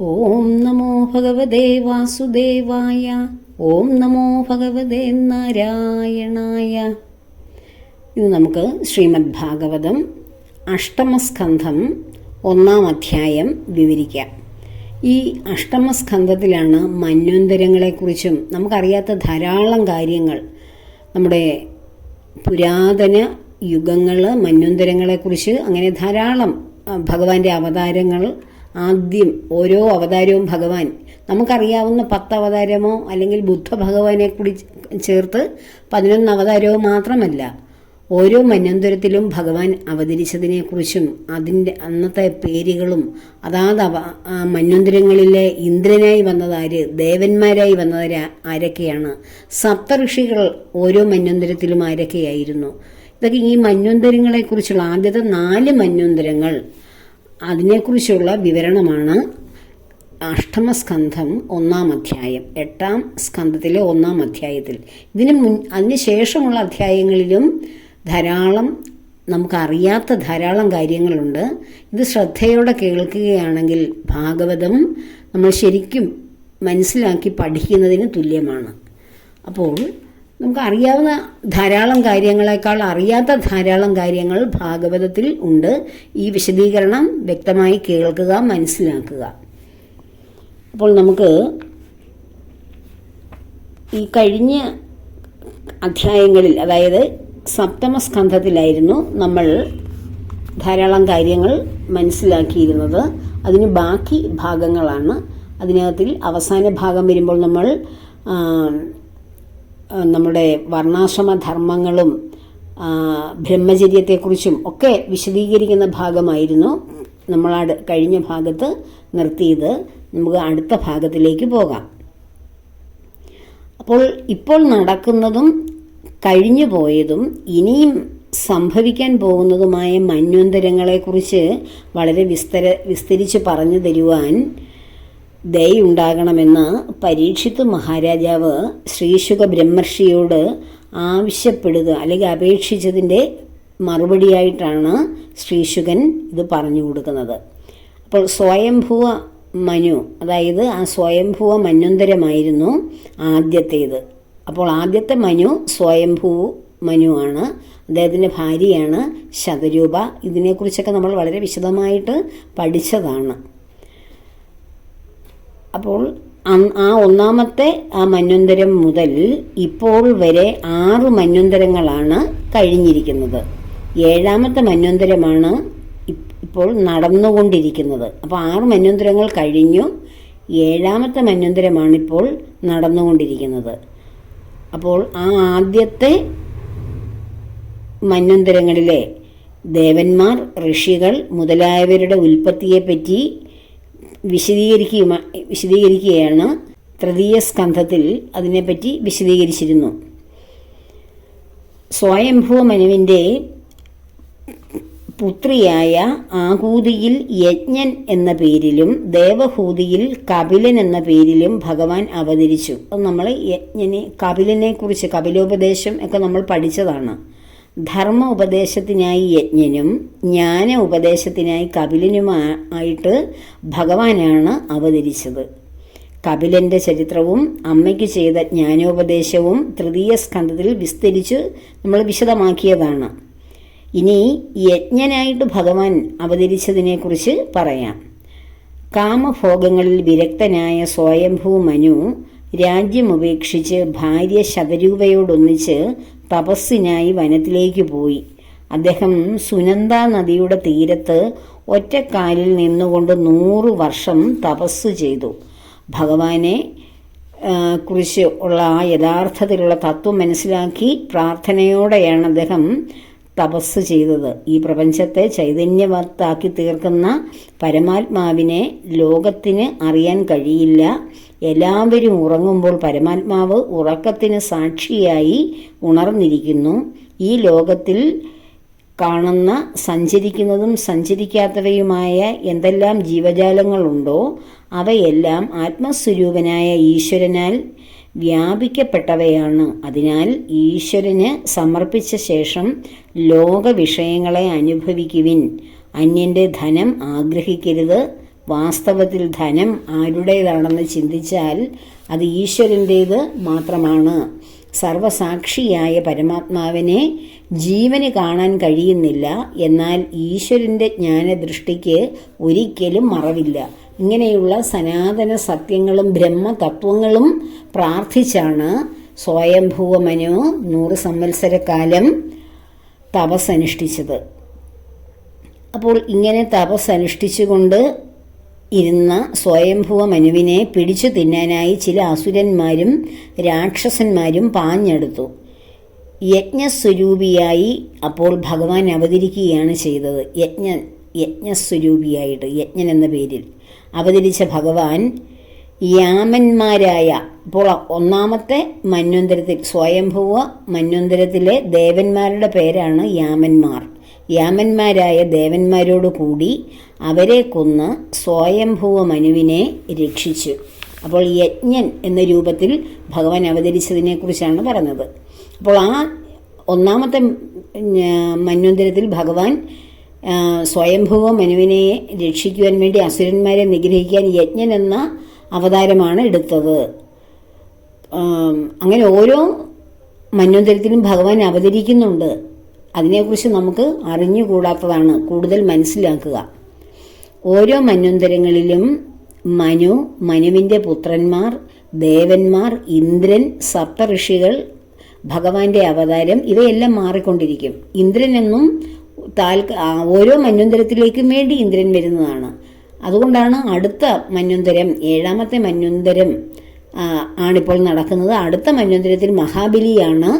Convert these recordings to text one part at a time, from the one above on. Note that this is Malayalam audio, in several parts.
ഓം നമോ ഭഗവതേ വാസുദേവായ ഓം നമോ ഭഗവതേ നാരായണായ. ഇന്ന് നമുക്ക് ശ്രീമദ് ഭാഗവതം അഷ്ടമസ്കന്ധം ഒന്നാം അധ്യായം വിവരിക്കാം. ഈ അഷ്ടമസ്കന്ധത്തിലാണ് മന്വന്തരങ്ങളെക്കുറിച്ചും നമുക്കറിയാത്ത ധാരാളം കാര്യങ്ങൾ നമ്മുടെ പുരാതന യുഗങ്ങൾ മന്വന്തരങ്ങളെക്കുറിച്ച് അങ്ങനെ ധാരാളം ഭഗവാന്റെ അവതാരങ്ങൾ ആദ്യം ഓരോ അവതാരവും ഭഗവാൻ. നമുക്കറിയാവുന്ന പത്ത് അവതാരമോ അല്ലെങ്കിൽ ബുദ്ധ ഭഗവാനെ കൂടി ചേർത്ത് പതിനൊന്ന് അവതാരവും മാത്രമല്ല ഓരോ മന്വന്തരത്തിലും ഭഗവാൻ അവതരിച്ചതിനെക്കുറിച്ചും അതിന്റെ അന്നത്തെ പേരുകളും അതാത് അവ ഇന്ദ്രനായി വന്നതാര് ദേവന്മാരായി വന്നതാര് ആരൊക്കെയാണ്? സപ്തഋഷികൾ ഓരോ മന്വന്തരത്തിലും ആരൊക്കെയായിരുന്നു? ഇതൊക്കെ ഈ മന്വന്തരങ്ങളെക്കുറിച്ചുള്ള ആദ്യത്തെ നാല് മന്വന്തരങ്ങൾ അതിനെക്കുറിച്ചുള്ള വിവരണമാണ് അഷ്ടമസ്കന്ധം ഒന്നാം അധ്യായം എട്ടാം സ്കന്ധത്തിലെ ഒന്നാം അധ്യായത്തിൽ. ഇതിന് മുൻ അതിന് ശേഷമുള്ള അധ്യായങ്ങളിലും ധാരാളം നമുക്കറിയാത്ത ധാരാളം കാര്യങ്ങളുണ്ട്. ഇത് ശ്രദ്ധയോടെ കേൾക്കുകയാണെങ്കിൽ ഭാഗവതം നമ്മൾ ശരിക്കും മനസ്സിലാക്കി പഠിക്കുന്നതിന് തുല്യമാണ്. അപ്പോൾ നമുക്ക് അറിയാവുന്ന ധാരാളം കാര്യങ്ങളെക്കാൾ അറിയാത്ത ധാരാളം കാര്യങ്ങൾ ഭാഗവതത്തിൽ ഉണ്ട്. ഈ വിശദീകരണം വ്യക്തമായി കേൾക്കുക മനസ്സിലാക്കുക. അപ്പോൾ നമുക്ക് ഈ കഴിഞ്ഞ അധ്യായങ്ങളിൽ അതായത് സപ്തമസ്കന്ധത്തിലായിരുന്നു നമ്മൾ ധാരാളം കാര്യങ്ങൾ മനസ്സിലാക്കിയിരുന്നത്. അതിന് ബാക്കി ഭാഗങ്ങളാണ്. അതിനകത്തിൽ അവസാന ഭാഗം വരുമ്പോൾ നമ്മൾ നമ്മുടെ വർണാശ്രമ ധർമ്മങ്ങളും ബ്രഹ്മചര്യത്തെക്കുറിച്ചും ഒക്കെ വിശദീകരിക്കുന്ന ഭാഗമായിരുന്നു. നമ്മൾ കഴിഞ്ഞ ഭാഗത്ത് നിർത്തിയത്. നമുക്ക് അടുത്ത ഭാഗത്തിലേക്ക് പോകാം. അപ്പോൾ ഇപ്പോൾ നടക്കുന്നതും കഴിഞ്ഞു പോയതും ഇനിയും സംഭവിക്കാൻ പോകുന്നതുമായ മന്വന്തരങ്ങളെക്കുറിച്ച് വളരെ വിസ്തര വിസ്തരിച്ച് പറഞ്ഞു തരുവാൻ ദയുണ്ടാകണമെന്ന് പരീക്ഷിത്ത് മഹാരാജാവ് ശ്രീശുഖ ബ്രഹ്മർഷിയോട് ആവശ്യപ്പെടുക അല്ലെങ്കിൽ അപേക്ഷിച്ചതിന്റെ മറുപടിയായിട്ടാണ് ശ്രീശുഖൻ ഇത് പറഞ്ഞു കൊടുക്കുന്നത്. അപ്പോൾ സ്വയംഭൂവ മനു അതായത് ആ സ്വയംഭൂവ മന്വന്തരമായിരുന്നു ആദ്യത്തേത്. അപ്പോൾ ആദ്യത്തെ മനു സ്വയംഭൂ മനു ആണ്. അദ്ദേഹത്തിന്റെ ഭാര്യയാണ് ശതരൂപ. ഇതിനെക്കുറിച്ചൊക്കെ നമ്മൾ വളരെ വിശദമായിട്ട് പഠിച്ചതാണ്. അപ്പോൾ ആ ഒന്നാമത്തെ ആ മന്വന്തരം മുതൽ ഇപ്പോൾ വരെ ആറ് മന്വന്തരങ്ങളാണ് കഴിഞ്ഞിരിക്കുന്നത്. ഏഴാമത്തെ മന്വന്തരമാണ് ഇപ്- ഇപ്പോൾ നടന്നുകൊണ്ടിരിക്കുന്നത്. അപ്പോൾ ആറ് മന്വന്തരങ്ങൾ കഴിഞ്ഞു. ഏഴാമത്തെ മന്വന്തരമാണ് ഇപ്പോൾ നടന്നുകൊണ്ടിരിക്കുന്നത്. അപ്പോൾ ആ ആദ്യത്തെ മന്വന്തരങ്ങളിലെ ദേവന്മാർ ഋഷികൾ മുതലായവരുടെ ഉൽപ്പത്തിയെപ്പറ്റി വിശദീകരിക്കുക വിശദീകരിക്കുകയാണ്. തൃതീയ സ്കന്ധത്തിൽ അതിനെപ്പറ്റി വിശദീകരിച്ചിരുന്നു. സ്വയംഭൂ മനുവിന്റെ പുത്രിയായ ആഹൂതിയിൽ യജ്ഞൻ എന്ന പേരിലും ദേവഹൂതിയിൽ കപിലൻ എന്ന പേരിലും ഭഗവാൻ അവതരിച്ചു. അത് നമ്മൾ യജ്ഞനെ കപിലനെ കുറിച്ച് കപിലോപദേശം ഒക്കെ നമ്മൾ പഠിച്ചതാണ്. ധർമ്മ ഉപദേശത്തിനായി യജ്ഞനും ജ്ഞാന ഉപദേശത്തിനായി കപിലനുമായിട്ട് ഭഗവാനാണ് അവതരിച്ചത്. കപിലന്റെ ചരിത്രവും അമ്മയ്ക്ക് ചെയ്ത ജ്ഞാനോപദേശവും തൃതീയ സ്കന്ധത്തിൽ വിസ്തരിച്ച് നമ്മൾ വിശദമാക്കിയതാണ്. ഇനി യജ്ഞനായിട്ട് ഭഗവാൻ അവതരിച്ചതിനെക്കുറിച്ച് പറയാം. കാമഭോഗങ്ങളിൽ വിരക്തനായ സ്വയംഭൂ മനു രാജ്യമുപേക്ഷിച്ച് ഭാര്യ ശതരൂപയോടൊന്നിച്ച് തപസ്സിനായി വനത്തിലേക്ക് പോയി. അദ്ദേഹം സുനന്ദ നദിയുടെ തീരത്ത് ഒറ്റക്കാലിൽ നിന്നുകൊണ്ട് നൂറ് വർഷം തപസ് ചെയ്തു. ഭഗവാനെ കുറിച്ച് ഉള്ള ആ യഥാർത്ഥത്തിലുള്ള തത്വം മനസ്സിലാക്കി പ്രാർത്ഥനയോടെയാണ് അദ്ദേഹം തപസ് ചെയ്തത്. ഈ പ്രപഞ്ചത്തെ ചൈതന്യവത്താക്കി തീർക്കുന്ന പരമാത്മാവിനെ ലോകത്തിന് അറിയാൻ കഴിയില്ല. എല്ലാവരും ഉറങ്ങുമ്പോൾ പരമാത്മാവ് ഉറക്കത്തിന് സാക്ഷിയായി ഉണർന്നിരിക്കുന്നു. ഈ ലോകത്തിൽ കാണുന്ന സഞ്ചരിക്കുന്നതും സഞ്ചരിക്കാത്തവയുമായ എന്തെല്ലാം ജീവജാലങ്ങളുണ്ടോ അവയെല്ലാം ആത്മസ്വരൂപനായ ഈശ്വരനാൽ വ്യാപിക്കപ്പെട്ടവയാണ്. അതിനാൽ ഈശ്വരന് സമർപ്പിച്ച ശേഷം ലോക വിഷയങ്ങളെ അനുഭവിക്കുവിൻ. അന്യന്റെ ധനം ആഗ്രഹിക്കരുത്. വാസ്തവത്തിൽ ധനം ആരുടേതാണെന്ന് ചിന്തിച്ചാൽ അത് ഈശ്വരന്റേത് മാത്രമാണ്. സർവസാക്ഷിയായ പരമാത്മാവിനെ ജീവന് കാണാൻ കഴിയുന്നില്ല. എന്നാൽ ഈശ്വരന്റെ ജ്ഞാനദൃഷ്ടിക്ക് ഒരിക്കലും മറവില്ല. ഇങ്ങനെയുള്ള സനാതന സത്യങ്ങളും ബ്രഹ്മതത്വങ്ങളും പ്രാർത്ഥിച്ചാണ് സ്വയംഭൂവമനു നൂറ് സംവത്സരക്കാലം തപസ്സനുഷ്ഠിച്ചത്. അപ്പോൾ ഇങ്ങനെ തപസ് അനുഷ്ഠിച്ചുകൊണ്ട് ഇരുന്ന സ്വയംഭുവ മനുവിനെ പിടിച്ചു തിന്നാനായി ചില അസുരന്മാരും രാക്ഷസന്മാരും പാഞ്ഞെടുത്തു. യജ്ഞസ്വരൂപിയായി അപ്പോൾ ഭഗവാൻ അവതരിക്കുകയാണ് ചെയ്തത്. യജ്ഞ യജ്ഞസ്വരൂപിയായിട്ട് യജ്ഞൻ എന്ന പേരിൽ. അവതരിച്ച ഭഗവാൻ യാമന്മാരായ ഇപ്പോൾ ഒന്നാമത്തെ മന്വന്തരത്തിൽ സ്വയംഭുവ മന്വന്തരത്തിലെ ദേവന്മാരുടെ പേരാണ് യാമന്മാർ. യാമന്മാരായ ദേവന്മാരോട് കൂടി അവരെ കൊന്ന് സ്വയംഭൂവ മനുവിനെ രക്ഷിച്ചു. അപ്പോൾ യജ്ഞൻ എന്ന രൂപത്തിൽ ഭഗവാൻ അവതരിച്ചതിനെക്കുറിച്ചാണ് പറഞ്ഞത്. അപ്പോൾ ആ ഒന്നാമത്തെ മന്വന്തരത്തിൽ ഭഗവാൻ സ്വയംഭൂവ മനുവിനെ രക്ഷിക്കുവാൻ വേണ്ടി അസുരന്മാരെ നിഗ്രഹിക്കാൻ യജ്ഞൻ എന്ന അവതാരമാണ് എടുത്തത്. അങ്ങനെ ഓരോ മന്വന്തരത്തിലും ഭഗവാൻ അവതരിക്കുന്നുണ്ട്. അതിനെക്കുറിച്ച് നമുക്ക് അറിഞ്ഞുകൂടാത്തതാണ് കൂടുതൽ മനസ്സിലാക്കുക. ഓരോ മന്വന്തരങ്ങളിലും മനു മനുവിന്റെ പുത്രന്മാർ ദേവന്മാർ ഇന്ദ്രൻ സപ്തഋഷികൾ ഭഗവാന്റെ അവതാരം ഇവയെല്ലാം മാറിക്കൊണ്ടിരിക്കും. ഇന്ദ്രൻ എന്നും താൽക്ക ഓരോ മന്വന്തരത്തിലേക്കും വേണ്ടി ഇന്ദ്രൻ വരുന്നതാണ്. അതുകൊണ്ടാണ് അടുത്ത മന്വന്തരം ഏഴാമത്തെ മന്വന്തരം ആണിപ്പോൾ നടക്കുന്നത്. അടുത്ത മന്വന്തരത്തിൽ മഹാബലിയാണ്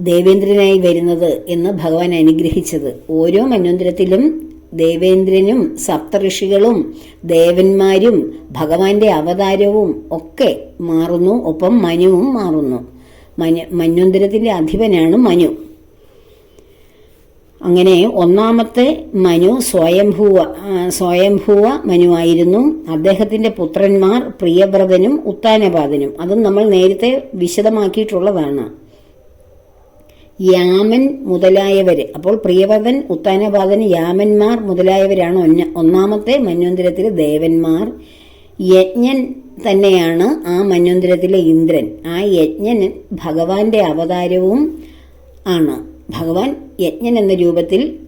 ദേവേന്ദ്രനായി വരുന്നത് എന്ന് ഭഗവാൻ അനുഗ്രഹിച്ചത്. ഓരോ മന്വന്തരത്തിലും ദേവേന്ദ്രനും സപ്തഋഷികളും ദേവന്മാരും ഭഗവാന്റെ അവതാരവും ഒക്കെ മാറുന്നു. ഒപ്പം മനുവും മാറുന്നു. മനു മന്വന്തരത്തിന്റെ അധിപനാണ് മനു. അങ്ങനെ ഒന്നാമത്തെ മനു സ്വയംഭൂവ സ്വയംഭൂവ മനുവായിരുന്നു. അദ്ദേഹത്തിന്റെ പുത്രന്മാർ പ്രിയവ്രതനും ഉത്താനപാതനും അതും നമ്മൾ നേരത്തെ വിശദമാക്കിയിട്ടുള്ളതാണ്. യാമൻ മുതലായവര്. അപ്പോൾ പ്രിയവദൻ ഉത്താനപാതൻ യാമന്മാർ മുതലായവരാണ് ഒന്നാമത്തെ മന്വന്തരത്തിലെ ദേവന്മാർ. യജ്ഞൻ തന്നെയാണ് ആ മന്വന്തരത്തിലെ ഇന്ദ്രൻ. ആ യജ്ഞൻ ഭഗവാന്റെ അവതാരവും ആണ്. ഭഗവാൻ യജ്ഞൻ എന്ന രൂപത്തിൽ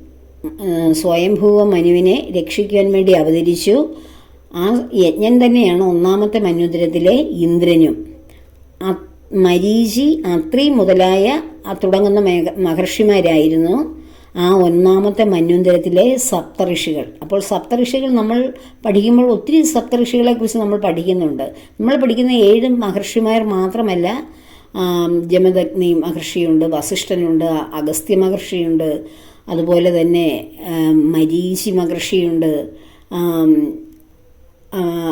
സ്വയംഭൂവ മനുവിനെ രക്ഷിക്കുവാൻ വേണ്ടി അവതരിച്ചു. ആ യജ്ഞൻ തന്നെയാണ് ഒന്നാമത്തെ മന്വന്തരത്തിലെ ഇന്ദ്രനും. മരീചി അത്രി മുതലായ തുടങ്ങുന്ന മഹർഷിമാരായിരുന്നു. ആ ഒന്നാമത്തെ മന്വന്തരത്തിലെ സപ്തഋഷികൾ. അപ്പോൾ സപ്തഋഷികൾ നമ്മൾ പഠിക്കുമ്പോൾ ഒത്തിരി സപ്തഋഷികളെ കുറിച്ച് നമ്മൾ പഠിക്കുന്നുണ്ട്. നമ്മൾ പഠിക്കുന്ന ഏഴ് മഹർഷിമാർ മാത്രമല്ല ജമദഗ്നി മഹർഷിയുണ്ട് വസിഷ്ഠനുണ്ട് അഗസ്ത്യ മഹർഷിയുണ്ട് അതുപോലെ തന്നെ മരീചി മഹർഷിയുണ്ട്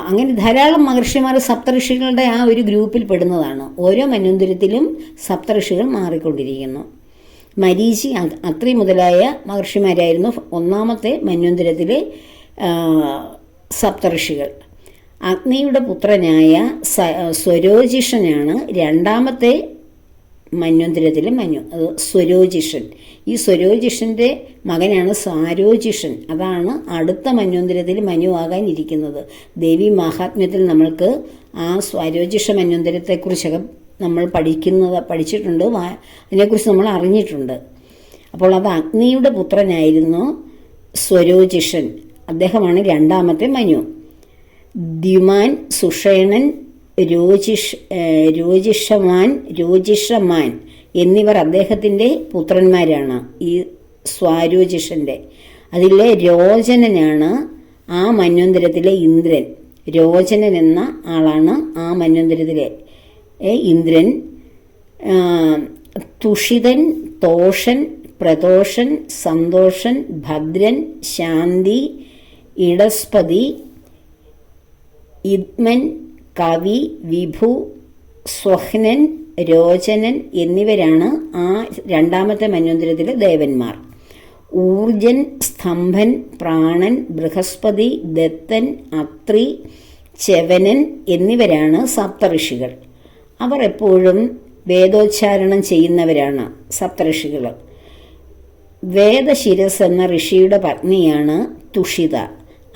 അങ്ങനെ ധാരാളം മഹർഷിമാർ സപ്തഋഷികളുടെ ആ ഒരു ഗ്രൂപ്പിൽ പെടുന്നതാണ്. ഓരോ മന്വന്തരത്തിലും സപ്തഋഷികൾ മാറിക്കൊണ്ടിരിക്കുന്നു. മരീചി അത്രി മുതലായ മഹർഷിമാരായിരുന്നു ഒന്നാമത്തെ മന്വന്തരത്തിലെ സപ്തഋഷികൾ. അഗ്നിയുടെ പുത്രനായ സ്വരോജിഷനാണ് രണ്ടാമത്തെ മന്വന്തരത്തിലെ മനു അത് സ്വരോജിഷൻ. ഈ സ്വരോജിഷന്റെ മകനാണ് സാരോജിഷൻ. അതാണ് അടുത്ത മന്വന്തരത്തിൽ മനു ആകാൻ ഇരിക്കുന്നത് ദേവി മഹാത്മ്യത്തിൽ നമ്മൾക്ക് ആ സ്വരോജിഷ മന്വന്തരത്തെക്കുറിച്ചൊക്കെ നമ്മൾ പഠിക്കുന്നത് പഠിച്ചിട്ടുണ്ട് അതിനെക്കുറിച്ച് നമ്മൾ അറിഞ്ഞിട്ടുണ്ട്. അപ്പോൾ അത് അഗ്നിയുടെ പുത്രനായിരുന്നു സ്വരോജിഷൻ. അദ്ദേഹമാണ് രണ്ടാമത്തെ മനു. ദ്യുമാൻ സുഷേണൻ രോജിഷ് രോജിഷമാൻ രോജിഷമാൻ എന്നിവർ അദ്ദേഹത്തിന്റെ പുത്രന്മാരാണ് ഈ സ്വാരോജിഷന്റെ. അതിലെ രോചനനാണ് ആ മന്വന്തരത്തിലെ ഇന്ദ്രൻ. രോചനൻ എന്ന ആളാണ് ആ മന്വന്തരത്തിലെ ഇന്ദ്രൻ. തുഷിതൻ തോഷൻ പ്രദോഷൻ സന്തോഷൻ ഭദ്രൻ ശാന്തി ഇടസ്പതി ഇദ്മൻ കവി വിഭു സ്വഹ്നൻ രോചനൻ എന്നിവരാണ് ആ രണ്ടാമത്തെ മന്വന്തരത്തിലെ ദേവന്മാർ. ഊർജൻ സ്തംഭൻ പ്രാണൻ ബൃഹസ്പതി ദത്തൻ അത്രി ചെവനൻ എന്നിവരാണ് സപ്തഋഷികൾ. അവർ എപ്പോഴും വേദോച്ചാരണം ചെയ്യുന്നവരാണ് സപ്തഋഷികൾ. വേദശിരസ് എന്ന ഋഷിയുടെ പത്നിയാണ് തുഷിത.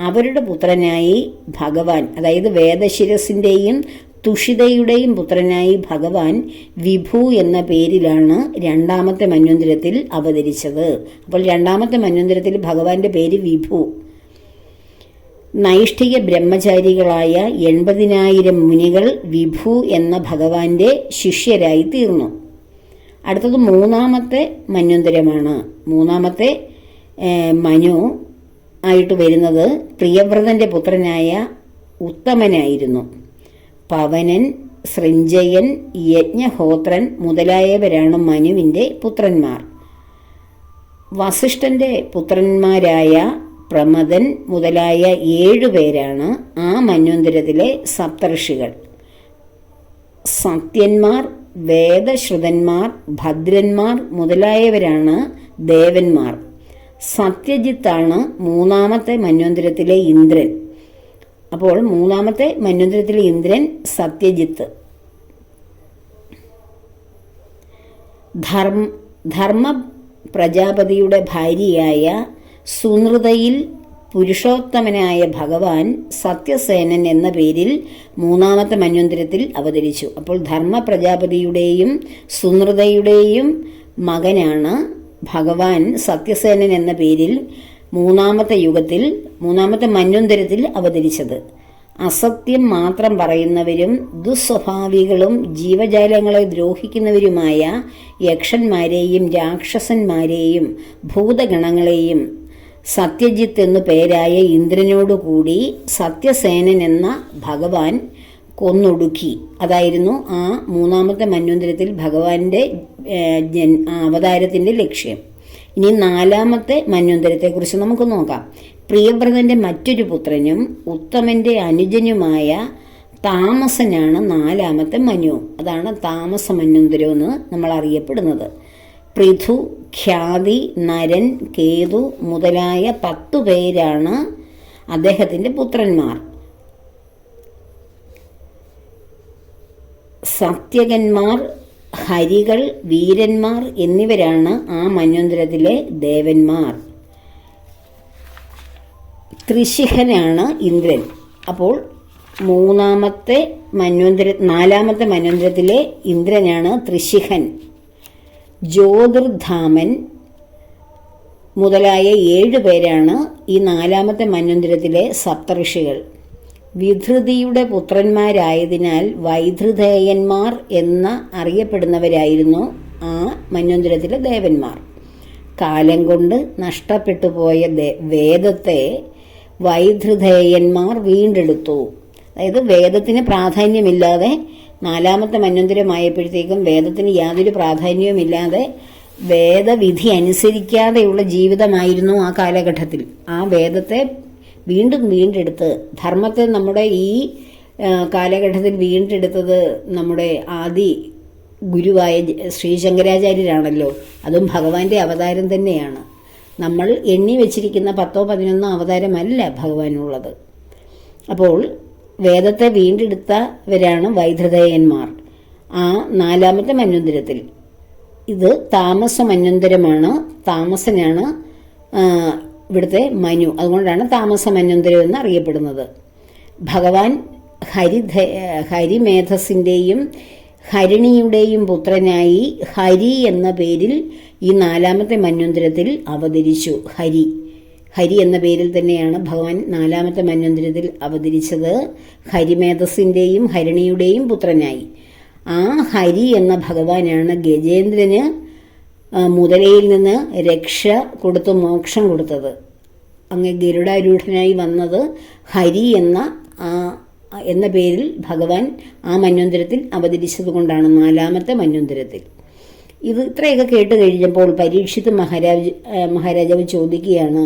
അവരുടെ പുത്രനായി ഭഗവാൻ അതായത് വേദശിരസിന്റെയും തുഷിതയുടെയും പുത്രനായി ഭഗവാൻ വിഭു എന്ന പേരിലാണ് രണ്ടാമത്തെ മന്വന്തരത്തിൽ അവതരിച്ചത്. അപ്പോൾ രണ്ടാമത്തെ മന്വന്തരത്തിൽ ഭഗവാന്റെ പേര് വിഭു. നൈഷ്ഠിക ബ്രഹ്മചാരികളായ എൺപതിനായിരം മുനികൾ വിഭു എന്ന ഭഗവാന്റെ ശിഷ്യരായി തീർന്നു. അടുത്തത് മൂന്നാമത്തെ മന്വന്തരമാണ്. മൂന്നാമത്തെ മനു ആയിട്ട് വരുന്നത് പ്രിയവ്രതന്റെ പുത്രനായ ഉത്തമനായിരുന്നു. പവനൻ സൃഞ്ജയൻ യജ്ഞഹോത്രൻ മുതലായവരാണ് മനുവിന്റെ പുത്രന്മാർ. വസിഷ്ഠന്റെ പുത്രന്മാരായ പ്രമദൻ മുതലായ ഏഴുപേരാണ് ആ മന്വന്തരത്തിലെ സപ്തർഷികൾ സത്യന്മാർ വേദശ്രുതന്മാർ ഭദ്രന്മാർ മുതലായവരാണ് ദേവന്മാർ. സത്യജിത്താണ് മൂന്നാമത്തെ മന്വന്തരത്തിലെ ഇന്ദ്രൻ. അപ്പോൾ മൂന്നാമത്തെ മന്വന്തരത്തിലെ ഇന്ദ്രൻ സത്യജിത്ത്. ധർമ്മ ധർമ്മ പ്രജാപതിയുടെ ഭാര്യയായ സുനൃതയിൽ പുരുഷോത്തമനായ ഭഗവാൻ സത്യസേനൻ എന്ന പേരിൽ മൂന്നാമത്തെ മന്വന്തരത്തിൽ അവതരിച്ചു. അപ്പോൾ ധർമ്മ പ്രജാപതിയുടെയും സുനൃതയുടെയും മകനാണ് ഭഗവാൻ സത്യസേനൻ എന്ന പേരിൽ മൂന്നാമത്തെ യുഗത്തിൽ മൂന്നാമത്തെ മന്വന്തരത്തിൽ അവതരിച്ചത്. അസത്യം മാത്രം പറയുന്നവരും ദുസ്വഭാവികളും ജീവജാലങ്ങളെ ദ്രോഹിക്കുന്നവരുമായ യക്ഷന്മാരെയും രാക്ഷസന്മാരെയും ഭൂതഗണങ്ങളെയും സത്യജിത്ത് എന്നു പേരായ ഇന്ദ്രനോടുകൂടി സത്യസേനൻ എന്ന ഭഗവാൻ കൊന്നൊടുക്കി. അതായിരുന്നു ആ മൂന്നാമത്തെ മന്വന്തരത്തിൽ ഭഗവാന്റെ അവതാരത്തിന്റെ ലക്ഷ്യം. ഇനി നാലാമത്തെ മന്വന്തരത്തെക്കുറിച്ച് നമുക്ക് നോക്കാം. പ്രിയവ്രതന്റെ മറ്റൊരു പുത്രനും ഉത്തമന്റെ അനുജനുമായ താമസനാണ് നാലാമത്തെ മനു. അതാണ് താമസ മന്വന്തരം എന്ന് നമ്മൾ അറിയപ്പെടുന്നത്. പൃഥു ഖ്യാതി നരൻ കേതു മുതലായ പത്തു പേരാണ് അദ്ദേഹത്തിന്റെ പുത്രന്മാർ. സത്യകന്മാർ ഹരികൾ വീരന്മാർ എന്നിവരാണ് ആ മന്വന്തരത്തിലെ ദേവന്മാർ. ത്രിശിഹനാണ് ഇന്ദ്രൻ. അപ്പോൾ മൂന്നാമത്തെ മന്വന്തര നാലാമത്തെ മന്വന്തരത്തിലെ ഇന്ദ്രനാണ് ത്രിശിഹൻ ജ്യോതിർധാമൻ മുതലായ ഏഴ് പേരാണ് ഈ നാലാമത്തെ മന്വന്തരത്തിലെ സപ്തഋഷികൾ. വിധൃതിയുടെ പുത്രന്മാരായതിനാൽ വൈധൃതേയന്മാർ എന്ന അറിയപ്പെടുന്നവരായിരുന്നു ആ മന്വന്തരത്തിലെ ദേവന്മാർ. കാലം കൊണ്ട് നഷ്ടപ്പെട്ടു പോയ വേദത്തെ വൈധൃതേയന്മാർ വീണ്ടെടുത്തു. അതായത് വേദത്തിന് പ്രാധാന്യമില്ലാതെ നാലാമത്തെ മന്വന്തരമായപ്പോഴത്തേക്കും വേദത്തിന് യാതൊരു പ്രാധാന്യവുമില്ലാതെ വേദവിധി അനുസരിക്കാതെയുള്ള ജീവിതമായിരുന്നു ആ കാലഘട്ടത്തിൽ. ആ വേദത്തെ വീണ്ടും വീണ്ടെടുത്ത് ധർമ്മത്തെ നമ്മുടെ ഈ കാലഘട്ടത്തിൽ വീണ്ടെടുത്തത് നമ്മുടെ ആദി ഗുരുവായ ശ്രീ ശങ്കരാചാര്യരാണല്ലോ. അതും ഭഗവാന്റെ അവതാരം തന്നെയാണ്. നമ്മൾ എണ്ണി വെച്ചിരിക്കുന്ന പത്തോ പതിനൊന്നോ അവതാരമല്ല ഭഗവാനുള്ളത്. അപ്പോൾ വേദത്തെ വീണ്ടെടുത്തവരാണ് വൈധൃതയന്മാർ. ആ നാലാമത്തെ മന്വന്തരത്തിൽ. ഇത് താമസ മന്വന്തരമാണ് താമസനാണ് ഇവിടുത്തെ മനു. അതുകൊണ്ടാണ് താമസ മന്വന്തരം എന്ന് അറിയപ്പെടുന്നത് ഭഗവാൻ ഹരിധ ഹരിമേധസിന്റെയും ഹരിണിയുടെയും പുത്രനായി ഹരി എന്ന പേരിൽ ഈ നാലാമത്തെ മന്വന്തരത്തിൽ അവതരിച്ചു. ഹരി. ഹരി എന്ന പേരിൽ തന്നെയാണ് ഭഗവാൻ നാലാമത്തെ മന്വന്തരത്തിൽ അവതരിച്ചത് ഹരിമേധസിന്റെയും ഹരിണിയുടെയും പുത്രനായി. ആ ഹരി എന്ന ഭഗവാനാണ് ഗജേന്ദ്രന് മുതലയിൽ നിന്ന് രക്ഷ കൊടുത്ത് മോക്ഷം കൊടുത്തത്. അങ്ങ് ഗരുഡാരൂഢനായി വന്നത് ഹരി എന്ന എന്ന പേരിൽ ഭഗവാൻ ആ മന്വന്തരത്തിൽ അവതരിച്ചത് കൊണ്ടാണ് നാലാമത്തെ മന്വന്തരത്തിൽ. ഇത് ഇത്രയൊക്കെ കേട്ട് കഴിഞ്ഞപ്പോൾ പരീക്ഷിത് മഹാരാജ് മഹാരാജാവ് ചോദിക്കുകയാണ്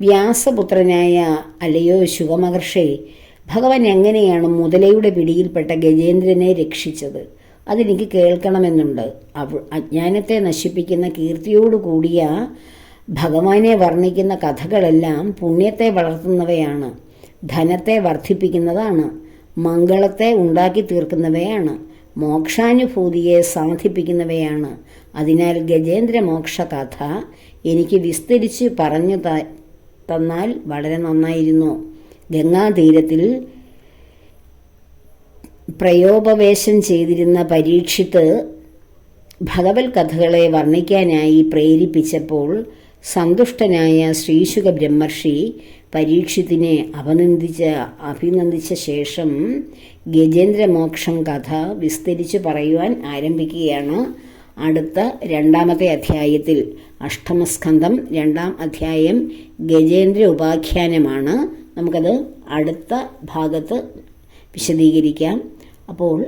വ്യാസപുത്രനായ അലയോ ശുഭമഹർഷേ ഭഗവാൻ എങ്ങനെയാണ് മുതലയുടെ പിടിയിൽപ്പെട്ട ഗജേന്ദ്രനെ രക്ഷിച്ചത്? അതെനിക്ക് കേൾക്കണമെന്നുണ്ട്. അജ്ഞാനത്തെ നശിപ്പിക്കുന്ന കീർത്തിയോടു കൂടിയ ഭഗവാനെ വർണിക്കുന്ന കഥകളെല്ലാം പുണ്യത്തെ വളർത്തുന്നവയാണ്. ധനത്തെ വർദ്ധിപ്പിക്കുന്നതാണ്. മംഗളത്തെ ഉണ്ടാക്കി തീർക്കുന്നവയാണ്. മോക്ഷാനുഭൂതിയെ സാധിപ്പിക്കുന്നവയാണ്. അതിനാൽ ഗജേന്ദ്ര മോക്ഷ കഥ എനിക്ക് വിസ്തരിച്ച് പറഞ്ഞു തന്നാൽ വളരെ നന്നായിരുന്നു. ഗംഗാതീരത്തിൽ പ്രയോപവേശം ചെയ്തിരുന്ന പരീക്ഷിത്ത് ഭഗവത് കഥകളെ വർണിക്കാനായി പ്രേരിപ്പിച്ചപ്പോൾ സന്തുഷ്ടനായ ശ്രീശുക ബ്രഹ്മർഷി പരീക്ഷിത്തിനെ അഭിനന്ദിച്ച അഭിനന്ദിച്ച ശേഷം ഗജേന്ദ്രമോക്ഷം കഥ വിസ്തരിച്ചു പറയുവാൻ ആരംഭിക്കുകയാണ് അടുത്ത രണ്ടാമത്തെ അധ്യായത്തിൽ. അഷ്ടമസ്കന്ധം രണ്ടാം അധ്യായം ഗജേന്ദ്ര ഉപാഖ്യാനമാണ്. നമുക്കത് അടുത്ത ഭാഗത്ത് വിശദീകരിക്കാം. അപ്പോൾ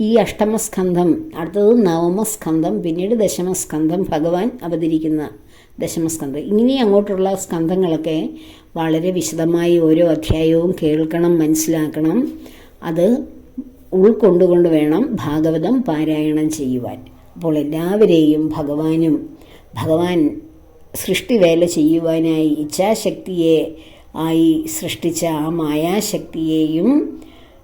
ഈ അഷ്ടമസ്കന്ധം അടുത്തത് നവമസ്കന്ധം പിന്നീട് ദശമസ്കന്ധം ഭഗവാൻ അവതരിക്കുന്ന ദശമസ്കന്ധം. ഇങ്ങനെ അങ്ങോട്ടുള്ള സ്കന്ധങ്ങളൊക്കെ വളരെ വിശദമായി ഓരോ അധ്യായവും കേൾക്കണം മനസ്സിലാക്കണം. അത് ഉൾക്കൊണ്ടുകൊണ്ട് വേണം ഭാഗവതം പാരായണം ചെയ്യുവാൻ. അപ്പോൾ എല്ലാവരെയും ഭഗവാനും ഭഗവാൻ സൃഷ്ടിവേല ചെയ്യുവാനായി ഇച്ഛാശക്തിയെ ആയി സൃഷ്ടിച്ച ആ മായാശക്തിയെയും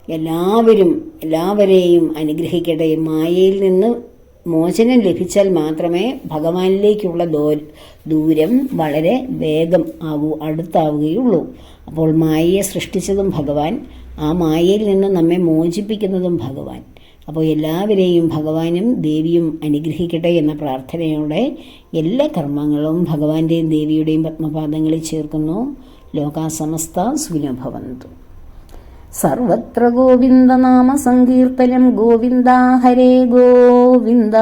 എല്ലാവരും എല്ലാവരെയും അനുഗ്രഹിക്കട്ടെ. മായയിൽ നിന്ന് മോചനം ലഭിച്ചാൽ മാത്രമേ ഭഗവാനിലേക്കുള്ള ദോ ദൂരം വളരെ വേഗം ആകൂ അടുത്താവുകയുള്ളൂ. അപ്പോൾ മായയെ സൃഷ്ടിച്ചതും ഭഗവാൻ ആ മായയിൽ നിന്ന് നമ്മെ മോചിപ്പിക്കുന്നതും ഭഗവാൻ. അപ്പോൾ എല്ലാവരെയും ഭഗവാനും ദേവിയും അനുഗ്രഹിക്കട്ടെ എന്ന പ്രാർത്ഥനയോടെ എല്ലാ കർമ്മങ്ങളും ഭഗവാന്റെയും ദേവിയുടെയും പത്മപാദങ്ങളിൽ ചേർക്കുന്നു. ലോകാസമസ്ത സുഖിനഭവന്തു സർവത്ര ഗോവിന്ദനാമ സങ്കീർത്തനം ഗോവിന്ദ ഹരേ ഗോവിന്ദ.